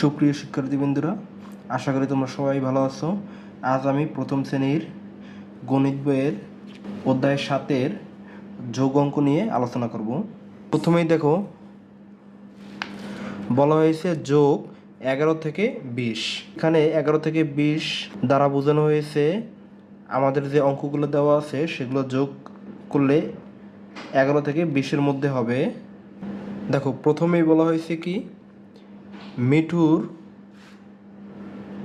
সুপ্রিয় শিক্ষার্থীবৃন্দুরা, আশা করি তোমরা সবাই ভালো আছো। আজ আমি প্রথম শ্রেণির গণিত বইয়ের অধ্যায় সাতের যোগ অঙ্ক নিয়ে আলোচনা করব। প্রথমেই দেখো, বলা হয়েছে যোগ এগারো থেকে বিশ। এখানে এগারো থেকে বিশ দ্বারা বোঝানো হয়েছে, আমাদের যে অঙ্কগুলো দেওয়া আছে, সেগুলো যোগ করলে এগারো থেকে বিশের মধ্যে হবে। দেখো, প্রথমেই বলা হয়েছে কি? মিঠুর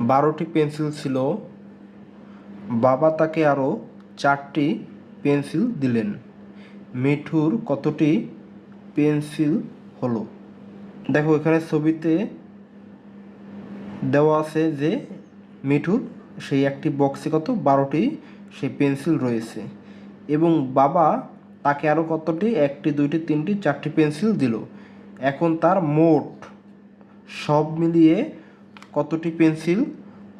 বারোটি পেন্সিল ছিল। বাবা তাকে আরও চারটি পেন্সিল দিলেন। মিঠুর কতটি পেন্সিল হলো? দেখো, এখানে ছবিতে দেওয়া আছে যে মিঠুর সেই একটি বক্সে কত? বারোটি সেই পেন্সিল রয়েছে। এবং বাবা তাকে আরও কতটি? একটি, দুইটি, তিনটি, চারটি পেন্সিল দিল। এখন তার মোট সব মিলিয়ে কতটি পেন্সিল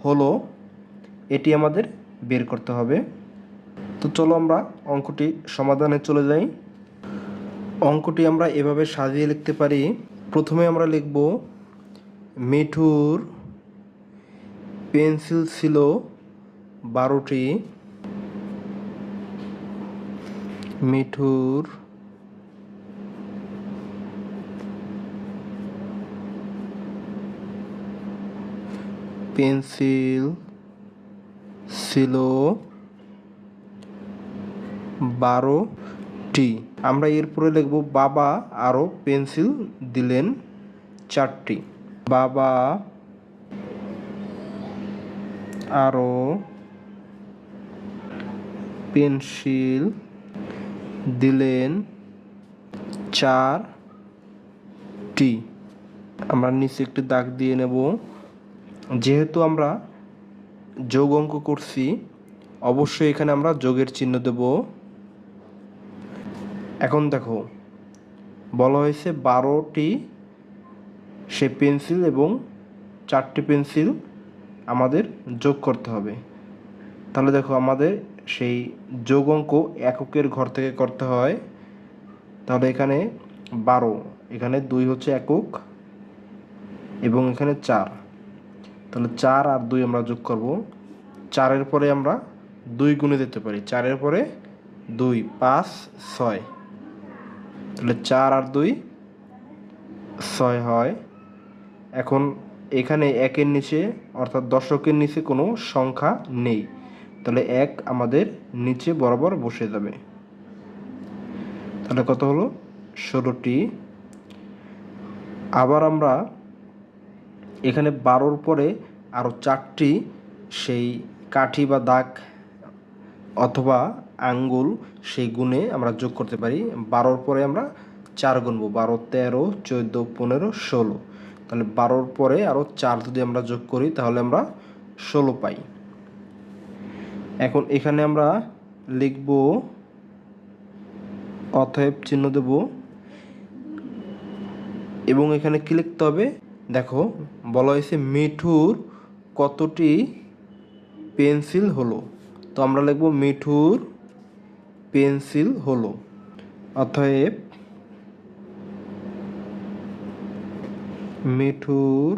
হলো এটি আমাদের বের করতে হবে। তো চলো আমরা অঙ্কটি সমাধানে চলে যাই। অঙ্কটি আমরা এভাবে সাজিয়ে লিখতে পারি। প্রথমে আমরা লিখব, মিঠুর পেন্সিল ছিল বারোটি। মিঠুর পেন্সিল ছিল বারোটি। আমরা এরপরে লিখব, বাবা আরও পেন্সিল দিলেন চারটি। বাবা আরও পেন্সিল দিলেন চারটি। আমরা নিচে একটি দাগ দিয়ে নেব। যেহেতু আমরা যোগ অঙ্ক করছি, অবশ্যই এখানে আমরা যোগের চিহ্ন দেব। এখন দেখো, বলা হয়েছে বারোটি সে পেন্সিল এবং চারটি পেন্সিল আমাদের যোগ করতে হবে। তাহলে দেখো আমাদের সেই যোগ অঙ্ক এককের ঘর থেকে করতে হয়। তাহলে এখানে বারো, এখানে দুই হচ্ছে একক এবং এখানে চার। তাহলে চার আর দুই আমরা যোগ করব। চারের পরে আমরা দুই গুণে দিতে পারি। চারের পরে দুই, পাঁচ, ছয়। তাহলে চার আর দুই, ছয় হয়। এখন এখানে একের নিচে, অর্থাৎ দশকের নিচে কোনো সংখ্যা নেই। তাহলে এক আমাদের নিচে বরাবর বসে যাবে। তাহলে কত হলো? ষোলোটি। আবার আমরা এখানে বারোর পরে আরও চারটি সেই কাঠি বা দাগ অথবা আঙ্গুল সেই গুণে আমরা যোগ করতে পারি। বারোর পরে আমরা চার গুনবো। বারো, তেরো, চোদ্দ, পনেরো, ষোলো। তাহলে বারোর পরে আরও চার যদি আমরা যোগ করি, তাহলে আমরা ষোলো পাই। এখন এখানে আমরা লিখব, অতএব চিহ্ন দেব এবং এখানে কি লিখতে হবে? দেখো, বলা হয়েছে মিঠুর কতটি পেন্সিল হলো? তো আমরা লিখব মিঠুর পেন্সিল হলো। অতএব মিঠুর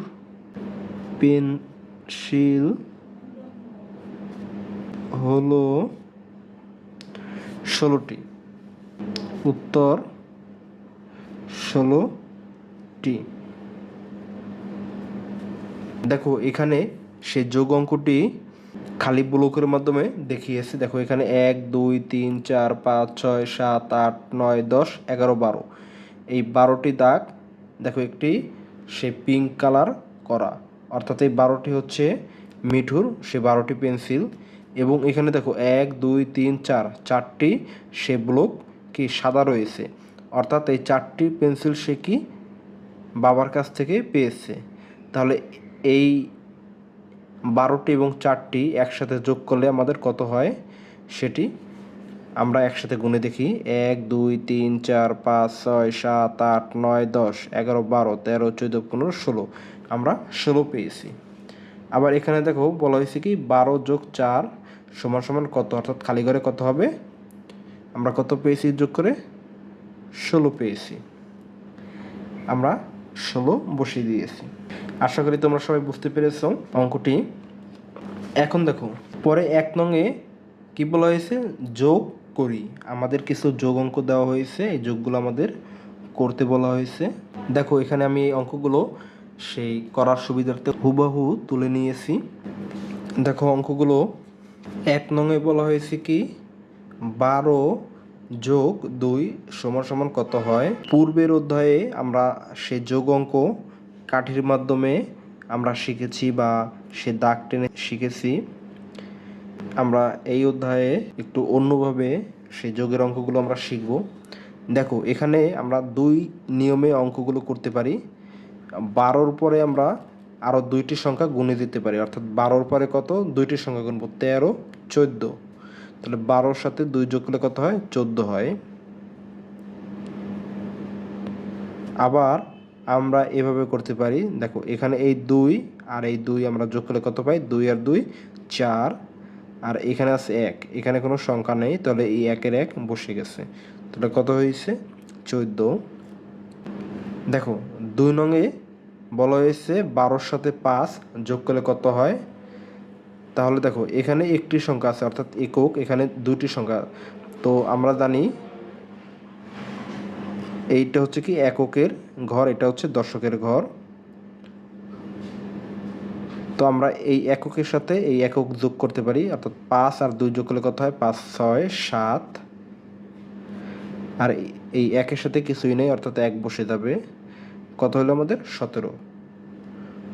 পেন্সিল হলো ষোলোটি। উত্তর ষোলোটি। দেখো, এখানে সে যোগ অঙ্কটি খালি ব্লকের মাধ্যমে দেখিয়েছে। দেখো, এখানে এক, দুই, তিন, চার, পাঁচ, ছয়, সাত, আট, নয়, দশ, এগারো, বারো। এই বারোটি দাগ, দেখো, একটি সে পিঙ্ক কালার করা। অর্থাৎ এই বারোটি হচ্ছে মিঠুর, সে বারোটি পেন্সিল। এবং এখানে দেখো, এক, দুই, তিন, চার, চারটি সে ব্লক কি সাদা রয়েছে। অর্থাৎ এই চারটি পেন্সিল সে কি বাবার কাছ থেকে পেয়েছে। তাহলে এই বারোটি এবং চারটি একসাথে যোগ করলে আমাদের কত হয়? সেটি আমরা একসাথে গুনে দেখি। এক, দুই, তিন, চার, পাঁচ, ছয়, সাত, আট, নয়, দশ, এগারো, বারো, তেরো, চোদ্দ, পনেরো, ষোলো। আমরা ষোলো পেয়েছি। আবার এখানে দেখো বলা হয়েছে কি, বারো যোগ চার সমান সমান কত? অর্থাৎ খালি ঘরে কত হবে? আমরা কত পেয়েছি যোগ করে? ষোলো পেয়েছি। আমরা ষোলো বসিয়ে দিয়েছি। আশা করি তোমরা সবাই বুঝতে পেরেছ অঙ্কটি। এখন দেখো, পরে এক নঙে কি বলা হয়েছে? যোগ করি। আমাদের কিছু যোগ অঙ্ক দেওয়া হয়েছে, এই যোগগুলো আমাদের করতে বলা হয়েছে। দেখো, এখানে আমি এই অঙ্কগুলো সেই করার সুবিধার্থে হুবাহু তুলে নিয়েছি। দেখো, অঙ্কগুলো এক নঙে বলা হয়েছে কি? বারো যোগ দুই সমান সমান কত হয়? পূর্বের অধ্যায়ে আমরা সে যোগ অঙ্ক কাঠির মাধ্যমে আমরা শিখেছি বা সে দাগ টেনে শিখেছি। আমরা এই অধ্যায়ে একটু অন্যভাবে সেই যোগের অঙ্কগুলো আমরা শিখব। দেখো, এখানে আমরা দুই নিয়মে অঙ্কগুলো করতে পারি। বারোর পরে আমরা আরও দুইটি সংখ্যা গুণে দিতে পারি। অর্থাৎ বারোর পরে কত? দুইটি সংখ্যা গুনবো। তেরো, চোদ্দ। তাহলে বারোর সাথে দুই যোগ করলে কত হয়? চোদ্দ হয়। আবার আমরা এভাবে করতে পারি। দেখো, এখানে এই দুই আর এই দুই আমরা যোগ করলে কত পাই? দুই আর দুই, চার। আর এখানে আছে এক। এখানে কোনো সংখ্যা নেই, তাহলে এই একের এক বসে গেছে। তাহলে কত হয়েছে? চোদ্দ। দেখো, দুই নঙে বলা হয়েছে বারোর সাথে পাঁচ যোগ করলে কত হয়? তাহলে দেখো, এখানে একটি সংখ্যা আছে, অর্থাৎ একক, এখানে দুটি সংখ্যা। তো আমরা জানি এইটা হচ্ছে কি এককের ঘর, এটা হচ্ছে দর্শকের ঘর। তো আমরা এই এককের সাথে এই একক যোগ করতে পারি, অর্থাৎ পাঁচ আর দুই যোগ করলে কত হয়? পাঁচ, ছয়, সাত। আর এই- একের সাথে কিছুই নেই, অর্থাৎ এক বসে যাবে। কত হলো আমাদের? সতেরো।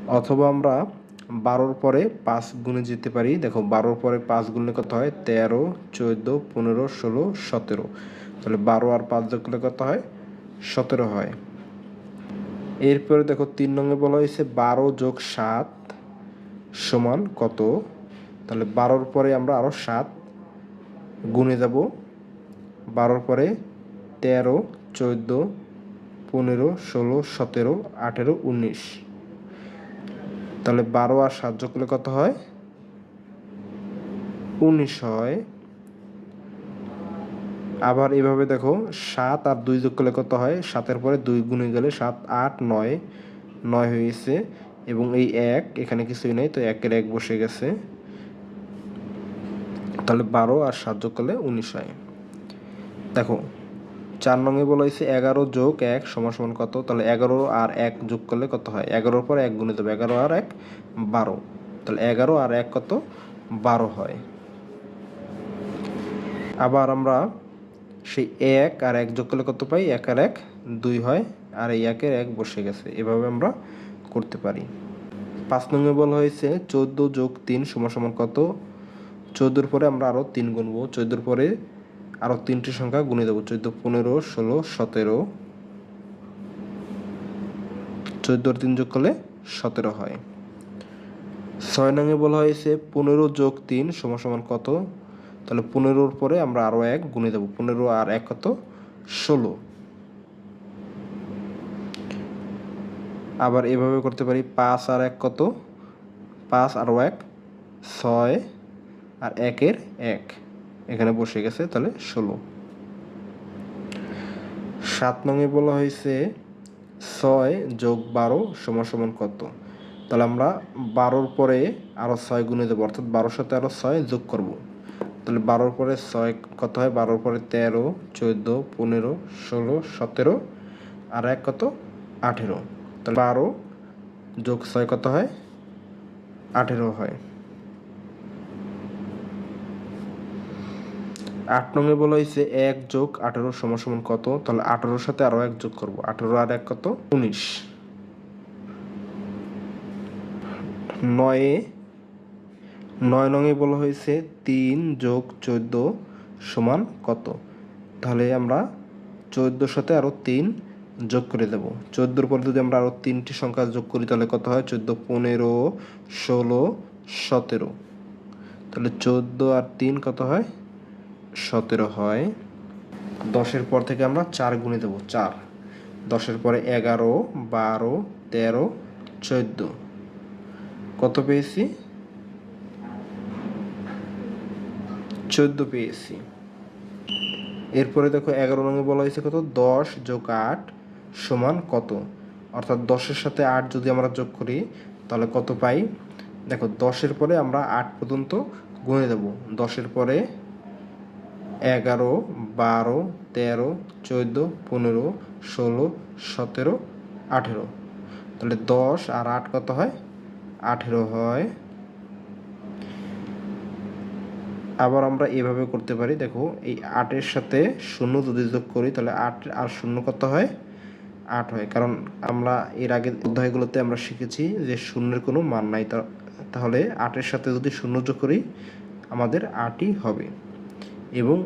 অথবা আমরা বারোর পরে পাঁচ গুণে যেতে পারি। দেখো, বারোর পরে পাঁচ গুণলে কত হয়? তেরো, চোদ্দ, পনেরো, ষোলো, সতেরো। তাহলে বারো আর পাঁচ যোগ করলে কত হয়? সতেরো হয়। এরপরে দেখো তিন নঙ্গে বলা হয়েছে বারো যোগ সাত সমান কত? তাহলে বারোর পরে আমরা আরও সাত গুণে যাব। বারোর পরে তেরো, চোদ্দ, পনেরো, ষোলো, সতেরো, আঠেরো, উনিশ। তাহলে বারো আর সাত যোগ করলে কত হয়? উনিশ হয়। আবার এভাবে দেখো, সাত আর দুই যোগ করলে কত হয়? সাতের পরে দুই গুণে গেলে সাত, আট, নয় নয় হয়েছে এবং এই এক, এখানে কিছুই নেই, তো একের এক বসে গেছে। তাহলে বারো আর সাত যোগ করলে উনিশ হয়। দেখো, চার নঙে বলা হয়েছে এগারো যোগ এক সমান সমান কত? তাহলে এগারো আর এক যোগ করলে কত হয়? এগারোর পর এক গুণে দেবে এগারো আর এক, বারো। তাহলে এগারো আর এক কত? বারো হয়। আবার আমরা সেই এক আর এক যোগ করলে কত পাই? এক আর এক দুই হয়, আর এই একের এক বসে গেছে। এভাবে আমরা করতে পারি। পাঁচ নঙ্গে বল হয়েছে, চোদ্দ যোগ তিন সমান সমান কত? চোদ্দোর পরে আমরা আরও তিন গুনবো। চোদ্দোর পরে আরও তিনটি সংখ্যা গুনে দেবো। চোদ্দ, পনেরো, ষোলো, সতেরো। চোদ্দোর তিন যোগ করলে সতেরো হয়। ছয় নঙে বলা হয়েছে, পনেরো যোগ তিন সমান সমান কত? তাহলে পনেরোর পরে আমরা আরও এক গুনে দেবো। পনেরো আর এক কত? ষোলো। আবার এভাবে করতে পারি, পাঁচ আর এক কত? পাঁচ আরও এক, ছয় আর একের এক। এখানে বসে গেছে, তাহলে ষোলো। সাত নঙে বলা হয়েছে, ছয় যোগ বারো সমান সমান কত? তাহলে আমরা বারোর পরে আরও ছয় গুণে দেবো, অর্থাৎ বারোর সাথে আরও ছয় যোগ করব। তাহলে বারোর পরে ছয় কত হয়? বারোর পরে তেরো, চোদ্দ, পনেরো, ষোলো, সতেরো, আর এক কত? আঠেরো। তাহলে বারো যোগ ছয় কত হয়? আঠেরো হয়। আট নঙে বলা হয়েছে এক যোগ আঠেরো সমান সমান কত? তাহলে আঠেরোর সাথে আরও এক যোগ করব। আঠেরো আর এক কত? উনিশ। নয়ে নয় নঙে বলা হয়েছে তিন যোগ চোদ্দ সমান কত? তাহলে আমরা চোদ্দোর সাথে আরও তিন যোগ করে দেব। চোদ্দোর পর যদি আমরা আরও তিনটি সংখ্যা যোগ করি, তাহলে কত হয়? চোদ্দ পনেরো ষোলো সতেরো। তাহলে চোদ্দ আর তিন কত হয়? সতেরো হয়। দশের পর থেকে আমরা চার গুণে দেবো, চার। দশের পরে এগারো, বারো, তেরো, চোদ্দ। কত পেয়েছি? চোদ্দ পেয়েছি। এরপরে দেখো এগারো রঙে বলা হয়েছে কত? দশ যোগ আট সমান কত? অর্থাৎ দশের সাথে আট যদি আমরা যোগ করি, তাহলে কত পাই? দেখো, দশের পরে আমরা আট পর্যন্ত গুনে দেব। দশের পরে এগারো, বারো, তেরো, চোদ্দ, পনেরো, ষোলো, সতেরো, আঠেরো। তাহলে দশ আর আট কত হয়? আঠেরো হয় আবার আমরা এভাবে করতে পারি। দেখো, এই আটের সাথে শূন্য যদি যোগ করি, তাহলে আট আর শূন্য কত হয়? আট হয়। কারণ আমরা এর আগের অধ্যায়গুলোতে আমরা শিখেছি যে শূন্যের কোনো মান নাই। তাহলে আটের সাথে যদি শূন্য যোগ করি, আমাদের আটই হবে। এবং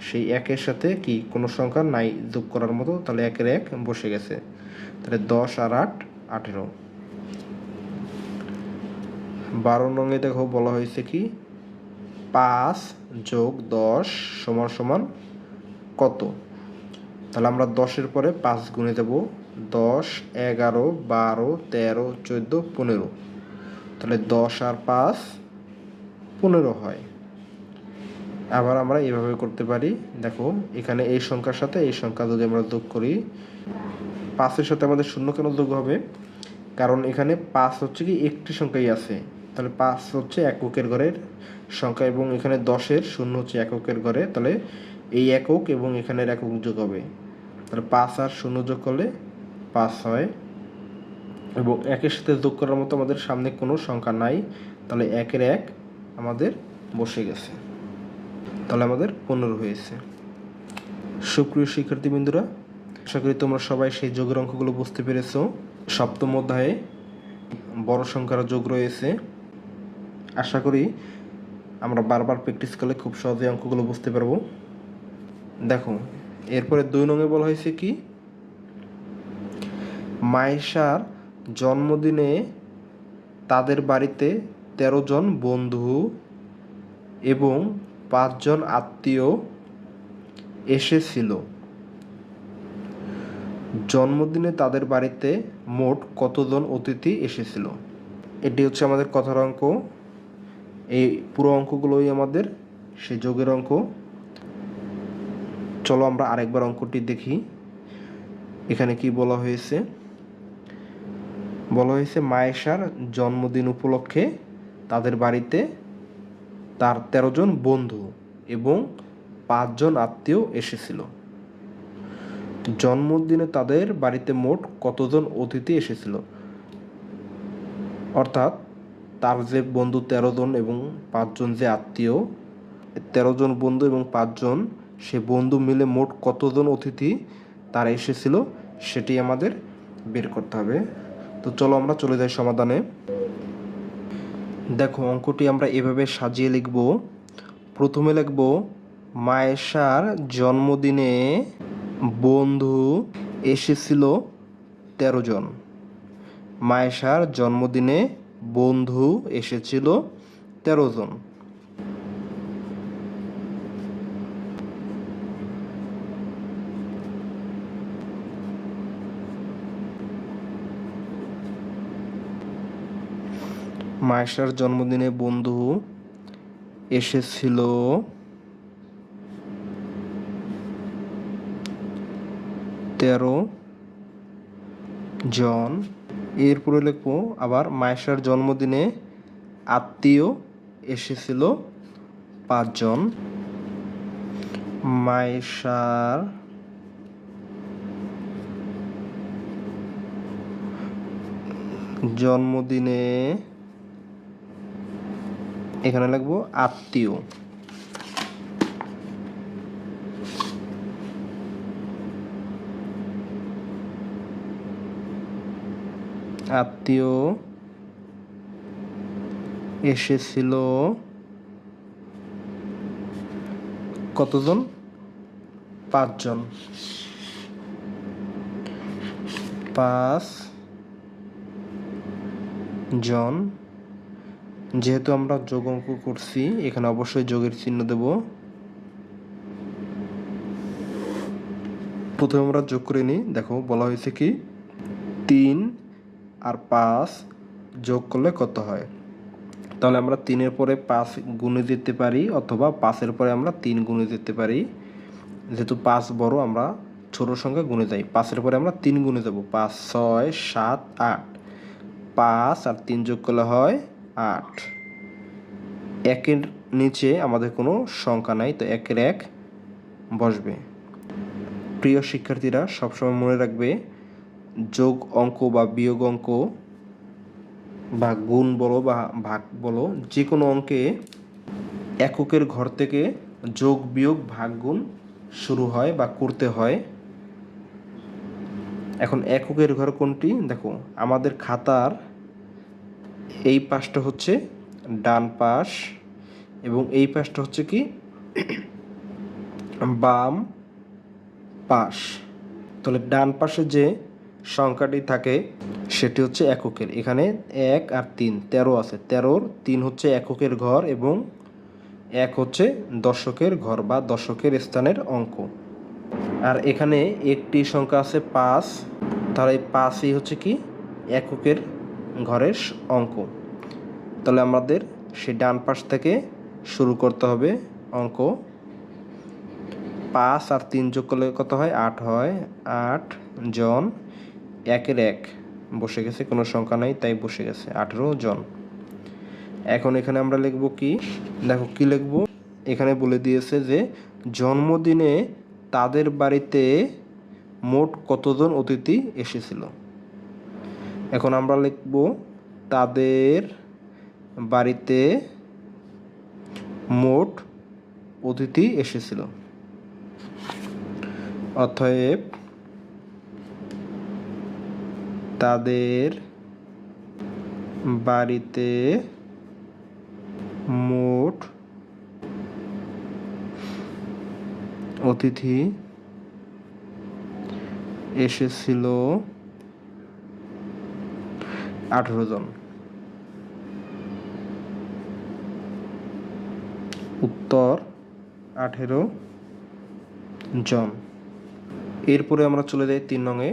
সেই একের সাথে কি কোনো সংখ্যা নাই যোগ করার মতো, তাহলে একের এক বসে গেছে। তাহলে দশ আর আট, আঠেরো। বারো নঙে দেখো বলা হয়েছে কি পাঁচ যোগ দশ সমান সমান কত? তাহলে আমরা দশের পরে পাঁচ গুণে দেব দশ, এগারো, বারো, তেরো, চোদ্দ, পনেরো। তাহলে দশ আর পাঁচ পনেরো হয়। আবার আমরা এভাবে করতে পারি। দেখো, এখানে এই সংখ্যার সাথে এই সংখ্যা যদি আমরা যোগ করি, পাঁচের সাথে আমাদের শূন্য কেন যোগ হবে? কারণ এখানে পাঁচ হচ্ছে কি, একটি সংখ্যাই আছে। তাহলে পাঁচ হচ্ছে এককের ঘরের সংখ্যা এবং এখানে দশের শূন্য হচ্ছে এককের ঘরে তাহলে এই একক এবং এখানের একক যোগ হবে। তাহলে পাঁচ আর শূন্য যোগ করলে পাঁচ হয়। এবং একের সাথে যোগ করার মতো আমাদের সামনে কোনো সংখ্যা নাই, তাহলে একের এক আমাদের বসে গেছে। তাহলে আমাদের পনেরো হয়েছে। সুপ্রিয় শিক্ষার্থীবৃন্দুরা, আশা করি তোমরা সবাই সেই যোগের অঙ্কগুলো বুঝতে পেরেছ। সপ্তম অধ্যায়ে বড় সংখ্যার যোগ রয়েছে। আশা করি আমরা বারবার প্র্যাকটিস করলে খুব সহজে অঙ্কগুলো বুঝতে পারব। দেখো এরপরে দুই নঙে বলা হয়েছে কি? মাইশার জন্মদিনে তাদের বাড়িতে তেরো জন বন্ধু এবং পাঁচজন আত্মীয় এসেছিল। জন্মদিনে তাদের বাড়িতে মোট কতজন অতিথি এসেছিল? এটি হচ্ছে আমাদের কথার অঙ্ক। এই পুরো অঙ্কগুলোই আমাদের, সেই যোগের অঙ্ক। চলো আমরা আরেকবার অঙ্কটি দেখি। এখানে কি বলা হয়েছে? বলা হয়েছে, মায়েশার জন্মদিন উপলক্ষে তাদের বাড়িতে তার তেরো জন বন্ধু এবং পাঁচজন আত্মীয় এসেছিল। জন্মদিনে তাদের বাড়িতে মোট কতজন অতিথি এসেছিল? অর্থাৎ তার যে বন্ধু তেরো জন এবং পাঁচজন যে আত্মীয়, তেরো জন বন্ধু এবং পাঁচজন, সে বন্ধু মিলে মোট কতজন অতিথি তারা এসেছিল সেটি আমাদের বের করতে হবে। তো চলো আমরা চলে যাই সমাধানে। দেখো, অঙ্কটি আমরা এভাবে সাজিয়ে লিখব। প্রথমে লিখব, মায়েশার জন্মদিনে বন্ধু এসেছিল তেরো জন। মায়েশার জন্মদিনে বন্ধু এসেছিল তেরো জন। মায়েশার জন্মদিনে বন্ধু এসেছিল তেরো জন। এরপরে লিখব আবার মায়েশার জন্মদিনে আত্মীয় এসেছিল পাঁচজন। মায়েশার জন্মদিনে এখানে লিখব আত্মীয়। আত্মীয় এসেছিল কতজন? পাঁচজন। পাঁচ জন যেহেতু আমরা যোগ অঙ্ক করছি, এখানে অবশ্যই যোগের চিহ্ন দেব। প্রথমে আমরা যোগ করে নিই। দেখো, বলা হয়েছে কি? তিন আর পাঁচ যোগ করলে কত হয়? তাহলে আমরা তিনের পরে পাঁচ গুণে দিতে পারি অথবা পাঁচের পরে আমরা তিন গুণে দিতে পারি। যেহেতু পাঁচ বড়, আমরা ছোট সংখ্যা গুণে যাই পাঁচের পরে আমরা তিন গুণে যাব পাঁচ, ছয়, সাত, আট। পাঁচ আর তিন যোগ করলে হয় আট। একের নিচে আমাদের কোনো সংখ্যা নাই, তো একের এক বসবে। প্রিয় শিক্ষার্থীরা, সবসময় মনে রাখবে যোগ অঙ্ক বা বিয়োগ অঙ্ক বা গুণ বলো বা ভাগ বলো যে কোনো অঙ্কে এককের ঘর থেকে যোগ, বিয়োগ, ভাগ, গুণ শুরু হয় বা করতে হয়। এখন এককের ঘর কোনটি? দেখো, আমাদের খাতার এই পাশটা হচ্ছে ডান পাশ এবং এই পাশটা হচ্ছে কি বাম পাশ। তাহলে ডান পাশে যে সংখ্যাটি থাকে, সেটি হচ্ছে এককের। এখানে এক আর তিন, তেরো আছে। তেরোর তিন হচ্ছে এককের ঘর এবং এক হচ্ছে দশকের ঘর বা দশকের স্থানের অঙ্ক। আর এখানে একটি সংখ্যা আছে পাঁচ, তাহলে এই পাঁচই হচ্ছে কি? এককের ঘরের অঙ্ক। তাহলে আমাদের সেই ডান পাশ থেকে শুরু করতে হবে অঙ্ক। পাঁচ আর তিন যোগ করলে কত হয়? আট হয়। আট জন একের এক। বসে গেছে, কোনো সংখ্যা নাই, তাই বসে গেছে। আঠেরো জন। এখন এখানে আমরা লিখব কি? দেখো, কি লিখব? এখানে বলে দিয়েছে যে, জন্মদিনে তাদের বাড়িতে মোট কতজন অতিথি এসেছিল? এখন আমরা লিখব, তাদের বাড়িতে মোট অতিথি এসেছিল। অতএব তাদের বাড়িতে মোট অতিথি এসেছিল আঠেরো জন। উত্তর, আঠেরো জন। এরপরে আমরা চলে যাই তিন নংয়ে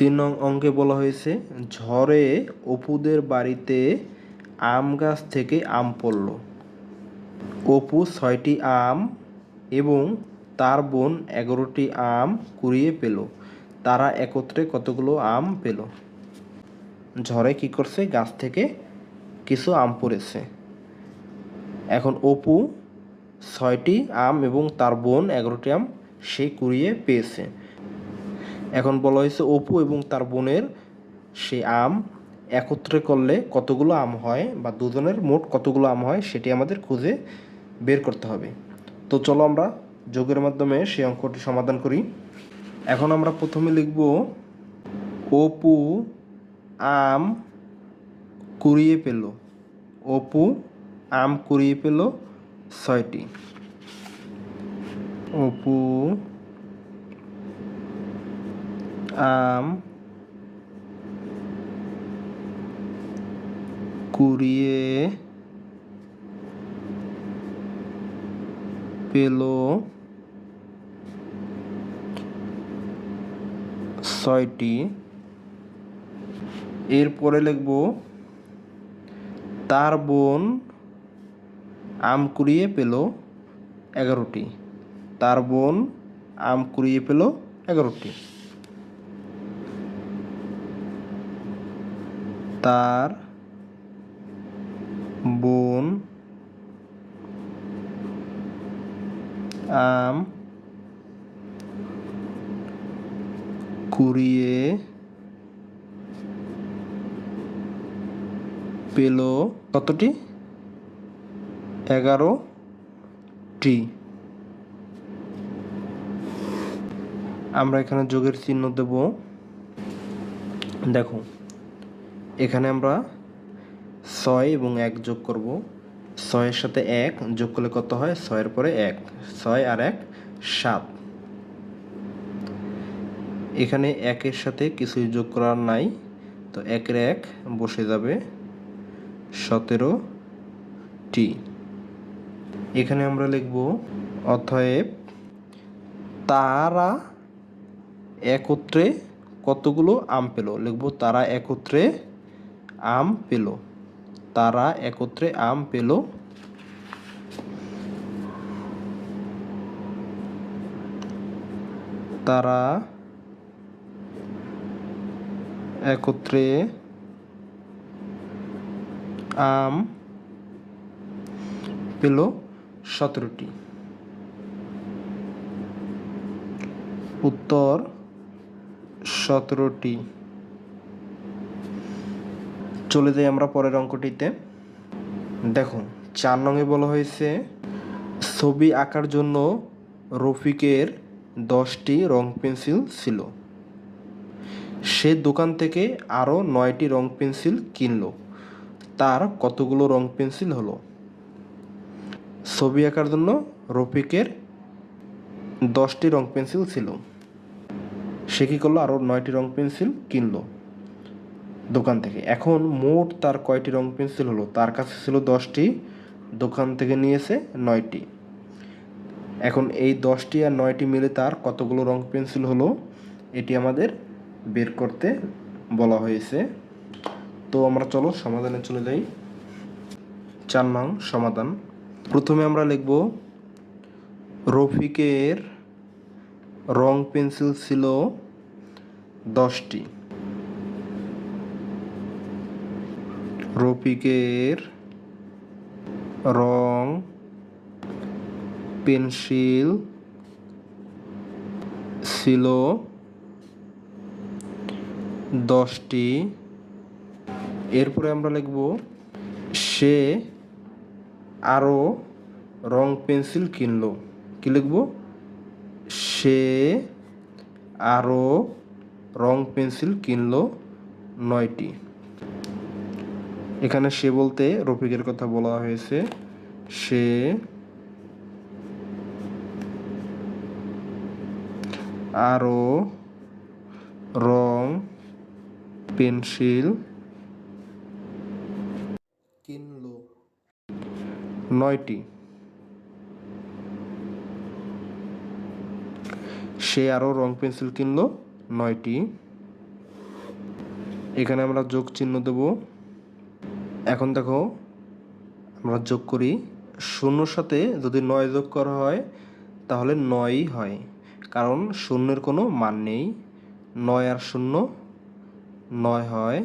তিন নং অঙ্কে বলা হয়েছে, ঝড়ে অপুদের বাড়িতে আম গাছ থেকে আম পড়ল। অপু ছয়টি আম এবং তার বোন এগারোটি আম কুড়িয়ে পেল। তারা একত্রে কতগুলো আম পেল? ঝড়ে কি করছে? গাছ থেকে কিছু আম পড়েছে। এখন অপু ছয়টি আম এবং তার বোন এগারোটি আম সে কুড়িয়ে পেয়েছে। এখন বলা হয়েছে অপু এবং তার বোনের সে আম একত্রে করলে কতগুলো আম হয় বা দুজনের মোট কতগুলো আম হয় সেটি আমাদের খুঁজে বের করতে হবে। তো চলো আমরা যোগের মাধ্যমে সেই অঙ্কটি সমাধান করি। এখন আমরা প্রথমে লিখব, অপু আম কুড়িয়ে পেল। অপু আম কুড়িয়ে পেল ছয়টি। অপু আম কুড়িয়ে পেল ছয়টি। এরপরে লিখব, তার বোন আম কুড়িয়ে পেল এগারোটি। তার বোন আম কুড়িয়ে পেল এগারোটি। তার বোন আম কুড়িয়ে পেল কতটি? এগারোটি। আমরা এখানে যোগের চিহ্ন দেব। দেখো এখানে আমরা ছয় এবং এক যোগ করব। ছয়ের সাথে এক যোগ করলে কত হয়? ছয়ের পরে এক। ছয় আর এক, সাত। এখানে একের সাথে কিছুই যোগ করার নাই। তো একের এক বসে যাবে সতেরো টি। এখানে আমরা লিখব, অতএব তারা একত্রে কতগুলো আম পেল? লিখব তারা একত্রে আম পেল। তারা একত্রে আম পেল। তারা একত্রে আম পেল সতেরোটি। উত্তর সতেরোটি। চলে যাই আমরা পরের অঙ্কটিতে। দেখো চার নঙে বলা হয়েছে, ছবি আঁকার জন্য রফিকের দশটি রং পেন্সিল ছিল। সে দোকান থেকে আরও নয়টি রং পেন্সিল কিনল। তার কতগুলো রং পেন্সিল হলো? ছবি আঁকার জন্য রফিকের দশটি রং পেন্সিল ছিল। সে কী করল? আরও নয়টি রং পেন্সিল কিনলো। দোকান থেকে। এখন মোট তার কয়টি রং পেন্সিল হলো? তার কাছে ছিল দশটি, দোকান থেকে নিয়েছে নয়টি। এখন এই দশটি আর নয়টি মিলে তার কতগুলো রং পেন্সিল হলো, এটি আমাদের বের করতে বলা হয়েছে। তো আমরা চলো সমাধানে চলে যাই। চার নং সমাধান। প্রথমে আমরা লিখব, রফিকের রং পেন্সিল ছিল দশটি। রফিকের রং, পেন্সিল ছিল দশটি। এরপরে আমরা লিখব, সে আরও রং পেন্সিল কিনলো। কি লিখব? সে আরও রং পেন্সিল কিনল নয়টি। এখানে সে বলতে রফিকের কথা বলা হয়েছে। সে আরও রং পেন্সিল কিনলো। নয়টি। সে আরও রং পেন্সিল কিনলো নয়টি। এখানে আমরা যোগ চিহ্ন দেব। এখন দেখো, আমরা যোগ করি শূন্যর সাথে যদি নয় যোগ করা হয়, তাহলে নয়ই হয়। কারণ শূন্যের কোনো মান নেই, নয় আর শূন্য নয় হয়।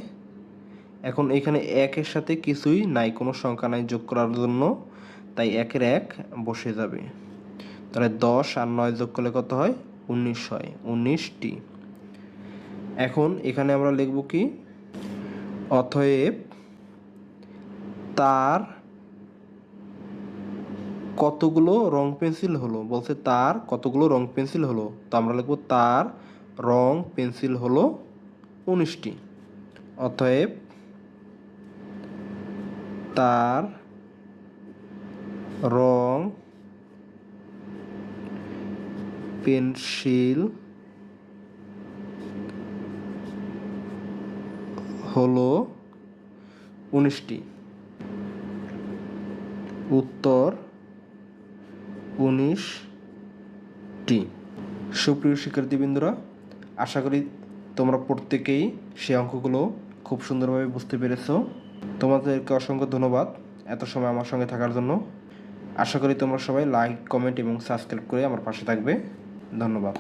এখন এখানে একের সাথে কিছুই নাই, কোনো সংখ্যা নাই যোগ করার জন্য, তাই একের এক বসে যাবে। তাহলে দশ আর নয় যোগ করলে কত হয়? উনিশ হয়। উনিশটি। এখন এখানে আমরা লিখব কি? অতএব তার কতগুলো রং পেন্সিল হলো? বলছে তার কতগুলো রং পেন্সিল হলো? তো আমরা লিখব তার রং পেন্সিল হলো উনিশটি। অতএব তার রং পেন্সিল হলো উনিশটি। উত্তর উনিশটি সুপ্রিয় শিক্ষার্থীবৃন্দরা, আশা করি তোমরা প্রত্যেকেই সেই অঙ্কগুলো খুব সুন্দরভাবে বুঝতে পেরেছ। তোমাদেরকে অসংখ্য ধন্যবাদ এত সময় আমার সঙ্গে থাকার জন্য। আশা করি তোমরা সবাই লাইক কমেন্ট এবং সাবস্ক্রাইব করে আমার পাশে থাকবে। ধন্যবাদ।